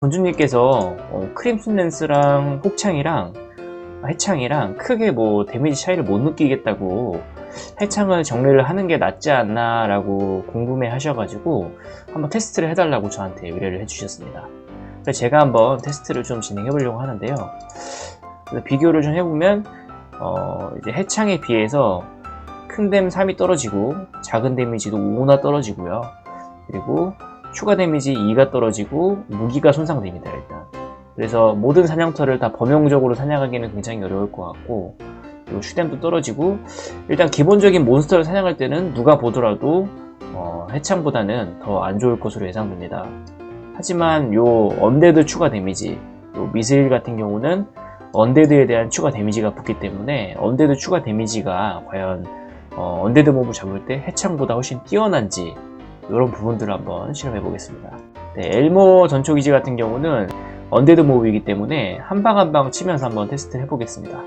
건주님께서 어, 크림슨 렌스랑 폭창이랑 해창이랑 크게 뭐 데미지 차이를 못 느끼겠다고 해창을 정리를 하는 게 낫지 않나 라고 궁금해 하셔가지고 한번 테스트를 해달라고 저한테 의뢰를 해주셨습니다. 그래서 제가 한번 테스트를 좀 진행해 보려고 하는데요. 비교를 좀 해보면 어, 이제 해창에 비해서 큰 댐 3이 떨어지고 작은 데미지도 5나 떨어지고요. 그리고 추가 데미지 2가 떨어지고 무기가 손상됩니다 일단 그래서 모든 사냥터를 다 범용적으로 사냥하기는 굉장히 어려울 것 같고 그리고 슈댐도 떨어지고 일단 기본적인 몬스터를 사냥할 때는 누가 보더라도 어, 해창보다는 더 안 좋을 것으로 예상됩니다 하지만 요 언데드 추가 데미지 요 미스일 같은 경우는 언데드에 대한 추가 데미지가 붙기 때문에 언데드 추가 데미지가 과연 어, 언데드 몹을 잡을 때 해창보다 훨씬 뛰어난지 이런 부분들을 한번 실험해 보겠습니다. 네, 엘모 전초기지 같은 경우는 언데드 모브이기 때문에 한 방 한 방 치면서 한번 테스트 해보겠습니다.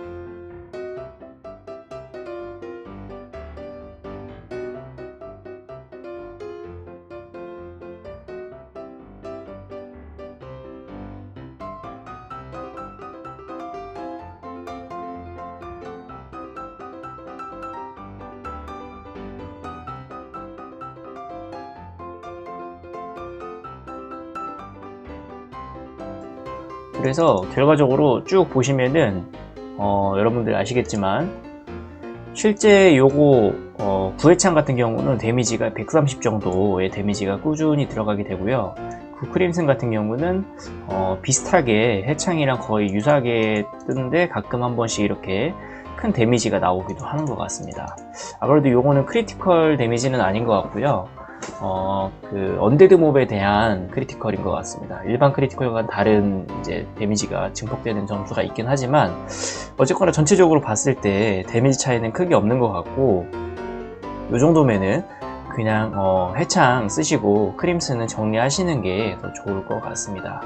그래서 결과적으로 쭉 보시면은 어, 여러분들 아시겠지만 실제 요거 어, 구해창 같은 경우는 데미지가 130 정도의 데미지가 꾸준히 들어가게 되고요. 그 크림슨 같은 경우는 어, 비슷하게 해창이랑 거의 유사하게 뜨는데 가끔 한 번씩 이렇게 큰 데미지가 나오기도 하는 것 같습니다. 아무래도 요거는 크리티컬 데미지는 아닌 것 같고요. 어, 그 언데드 몹에 대한 크리티컬인 것 같습니다. 일반 크리티컬과는 다른 이제 데미지가 증폭되는 점수가 있긴 하지만 어쨌거나 전체적으로 봤을 때 데미지 차이는 크게 없는 것 같고 이 정도면은 그냥 어, 해창 쓰시고 크림스는 정리하시는 게 더 좋을 것 같습니다.